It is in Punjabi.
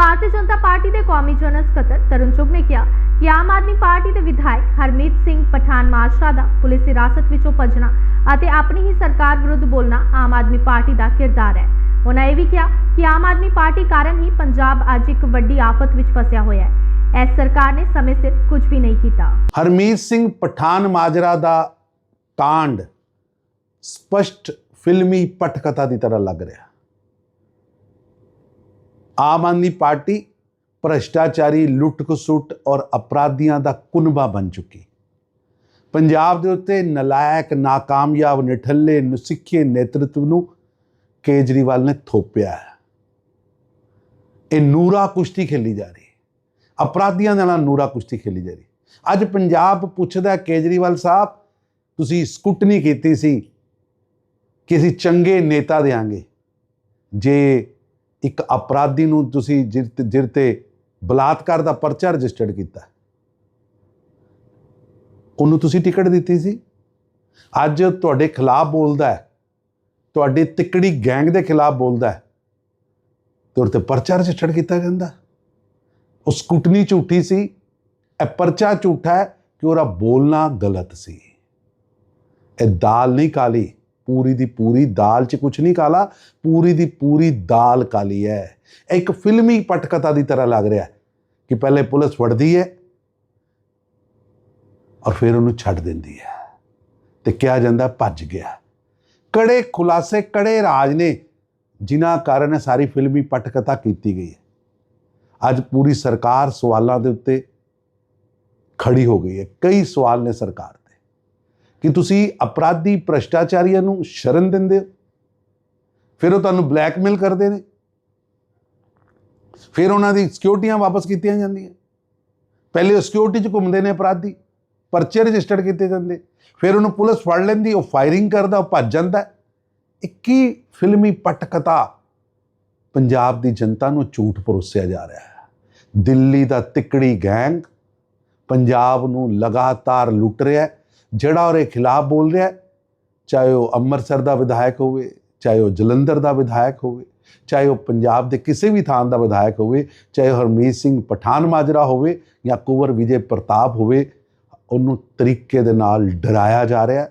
ਭਾਰਤੀ ਜਨਤਾ ਪਾਰਟੀ ਦੇ ਕੌਮੀ ਜਨਰਲ ਸਕੱਤਰ ਤਰੁਣ ਚੁੱਗ ਨੇ ਕਿਹਾ ਕਿ ਆਮ ਆਦਮੀ ਪਾਰਟੀ ਦੇ ਵਿਧਾਇਕ ਹਰਮੀਤ ਸਿੰਘ ਪਠਾਨ ਮਾਜਰਾ ਦਾ ਪੁਲਿਸ ਹਿਰਾਸਤ ਵਿੱਚੋਂ ਭੱਜਣਾ ਅਤੇ ਆਪਣੀ ਹੀ ਸਰਕਾਰ ਵਿਰੁੱਧ ਬੋਲਣਾ ਆਮ ਆਦਮੀ ਪਾਰਟੀ ਦਾ ਕਿਰਦਾਰ ਹੈ। ਉਹਨਾਂ ਇਹ ਵੀ ਕਿਹਾ ਕਿ ਆਮ ਆਦਮੀ ਪਾਰਟੀ ਕਾਰਨ ਹੀ ਪੰਜਾਬ ਅੱਜ ਇੱਕ ਵੱਡੀ ਆਫਤ ਵਿੱਚ ਫਸਿਆ ਹੋਇਆ ਹੈ। ਇਸ ਸਰਕਾਰ ਨੇ ਸਮੇਂ ਸਿਰ ਕੁਝ ਵੀ ਨਹੀਂ ਕੀਤਾ। ਹਰਮੀਤ ਸਿੰਘ ਪਠਾਨ ਮਾਜਰਾ ਦਾ ਕਾਂਡ ਸਪਸ਼ਟ ਫਿਲਮੀ ਪਟਕਥਾ ਦੀ ਤਰ੍ਹਾਂ ਲੱਗ ਰਿਹਾ। ਆਮ ਆਦਮੀ ਪਾਰਟੀ ਭ੍ਰਸ਼ਟਾਚਾਰੀ ਲੁੱਟ ਖਸੁੱਟ ਔਰ ਅਪਰਾਧੀਆਂ ਦਾ ਕੁਨਬਾ ਬਣ ਚੁੱਕੀ। ਪੰਜਾਬ ਦੇ ਉੱਤੇ ਨਲਾਇਕ, ਨਾਕਾਮਯਾਬ, ਨਿਠੱਲੇ, ਨੁਸਿੱਖੇ ਨੇਤਰਤਵ ਨੂੰ ਕੇਜਰੀਵਾਲ ਨੇ ਥੋਪਿਆ ਹੈ। ਇਹ ਨੂਰਾ ਕੁਸ਼ਤੀ ਖੇਲੀ ਜਾ ਰਹੀ ਹੈ। ਅਪਰਾਧੀਆਂ ਦੇ ਨਾਲ ਨੂਰਾ ਕੁਸ਼ਤੀ ਖੇਲੀ ਜਾ ਰਹੀ ਅੱਜ ਪੰਜਾਬ ਪੁੱਛਦਾ ਕੇਜਰੀਵਾਲ ਸਾਹਿਬ, ਤੁਸੀਂ ਸਕੁਟਨੀ ਕੀਤੀ ਸੀ ਕਿ ਅਸੀਂ ਚੰਗੇ ਨੇਤਾ ਦੇਾਂਗੇ ਜੇ ਇੱਕ ਅਪਰਾਧੀ ਨੂੰ ਤੁਸੀਂ ਜਿਰ ਤੇ- ਜਿਰ ਤੇ ਬਲਾਤਕਾਰ ਦਾ ਪਰਚਾ ਰਜਿਸਟਰਡ ਕੀਤਾ। ਉਹਨੂੰ ਤੁਸੀਂ ਟਿਕਟ ਦਿੱਤੀ ਸੀ। ਅੱਜ ਤੁਹਾਡੇ ਖਿਲਾਫ ਬੋਲਦਾ ਹੈ। ਤੁਹਾਡੀ ਤਿੱਕੜੀ ਗੈਂਗ ਦੇ ਖਿਲਾਫ ਬੋਲਦਾ ਹੈ। ਉਹਦੇ ਤੇ ਪਰਚਾ ਰਜਿਸਟਰਡ ਕੀਤਾ ਜਾਂਦਾ। ਉਹ ਸਕੂਟਨੀ ਝੂਠੀ ਸੀ। ਇਹ ਪਰਚਾ ਝੂਠਾ ਹੈ ਕਿ ਉਹਦਾ ਬੋਲਣਾ ਗਲਤ ਸੀ। ਇਹ ਦਾਲ ਨਹੀਂ ਕਾਲੀ। ਪੂਰੀ ਦੀ ਪੂਰੀ ਦਾਲ 'ਚ ਕੁਝ ਨਹੀਂ ਕਾਲਾ, ਪੂਰੀ ਦੀ ਪੂਰੀ ਦਾਲ ਕਾਲੀ ਹੈ ਇੱਕ ਫਿਲਮੀ ਪਟਕਥਾ ਦੀ ਤਰ੍ਹਾਂ ਲੱਗ ਰਿਹਾ ਕਿ ਪਹਿਲੇ ਪੁਲਿਸ ਫੜਦੀ ਹੈ ਔਰ ਫਿਰ ਉਹਨੂੰ ਛੱਡ ਦਿੰਦੀ ਹੈ ਤੇ ਕਿਹਾ ਜਾਂਦਾ ਭੱਜ ਗਿਆ। ਕੜੇ ਖੁਲਾਸੇ, ਕੜੇ ਰਾਜ ਨੇ ਜਿਨ੍ਹਾਂ ਕਾਰਨ ਸਾਰੀ ਫਿਲਮੀ ਪਟਕਥਾ ਕੀਤੀ ਗਈ ਹੈ ਅੱਜ ਪੂਰੀ ਸਰਕਾਰ ਸਵਾਲਾਂ ਦੇ ਉੱਤੇ ਖੜੀ ਹੋ ਗਈ ਹੈ ਕਈ ਸਵਾਲ ਨੇ ਸਰਕਾਰ ਕਿ ਤੁਸੀਂ ਅਪਰਾਧੀ ਭ੍ਰਸ਼ਟਾਚਾਰੀਆਂ ਨੂੰ ਸ਼ਰਨ ਦਿੰਦੇ ਹੋ? ਫਿਰ ਉਹ ਤੁਹਾਨੂੰ ਬਲੈਕਮੇਲ ਕਰਦੇ ਨੇ। ਫਿਰ ਉਹਨਾਂ ਦੀ ਸਿਕਿਉਰਟੀਆਂ ਵਾਪਸ ਕੀਤੀਆਂ ਜਾਂਦੀਆਂ। ਪਹਿਲੇ ਉਹ ਸਿਕਿਉਰਿਟੀ 'ਚ ਘੁੰਮਦੇ ਨੇ ਅਪਰਾਧੀ, ਪਰਚੇ ਰਜਿਸਟਰਡ ਕੀਤੇ ਜਾਂਦੇ। ਫਿਰ ਉਹਨੂੰ ਪੁਲਿਸ ਫੜ ਲੈਂਦੀ, ਉਹ ਫਾਇਰਿੰਗ ਕਰਦਾ, ਉਹ ਭੱਜ ਜਾਂਦਾ। ਇਹ ਕੀ ਫਿਲਮੀ ਪਟਕਥਾ ਪੰਜਾਬ ਦੀ ਜਨਤਾ ਨੂੰ ਝੂਠ ਪਰੋਸਿਆ ਜਾ ਰਿਹਾ ਹੈ। ਦਿੱਲੀ ਦਾ ਤਿੱਕੜੀ ਗੈਂਗ ਪੰਜਾਬ ਨੂੰ ਲਗਾਤਾਰ ਲੁੱਟ ਰਿਹਾ ਹੈ। ਜਿਹੜਾ ਉਹਦੇ ਖਿਲਾਫ ਬੋਲ ਰਿਹਾ ਚਾਹੇ ਉਹ ਅੰਮ੍ਰਿਤਸਰ ਦਾ ਵਿਧਾਇਕ ਹੋਵੇ, ਚਾਹੇ ਉਹ ਜਲੰਧਰ ਦਾ ਵਿਧਾਇਕ ਹੋਵੇ, ਚਾਹੇ ਉਹ ਪੰਜਾਬ ਦੇ ਕਿਸੇ ਵੀ ਥਾਂ ਦਾ ਵਿਧਾਇਕ ਹੋਵੇ, ਚਾਹੇ ਉਹ ਹਰਮੀਤ ਸਿੰਘ ਪਠਾਨ ਮਾਜਰਾ ਹੋਵੇ ਜਾਂ ਕੁਵਰ ਵਿਜੇ ਪ੍ਰਤਾਪ ਹੋਵੇ, ਉਹਨੂੰ ਤਰੀਕੇ ਦੇ ਨਾਲ ਡਰਾਇਆ ਜਾ ਰਿਹਾ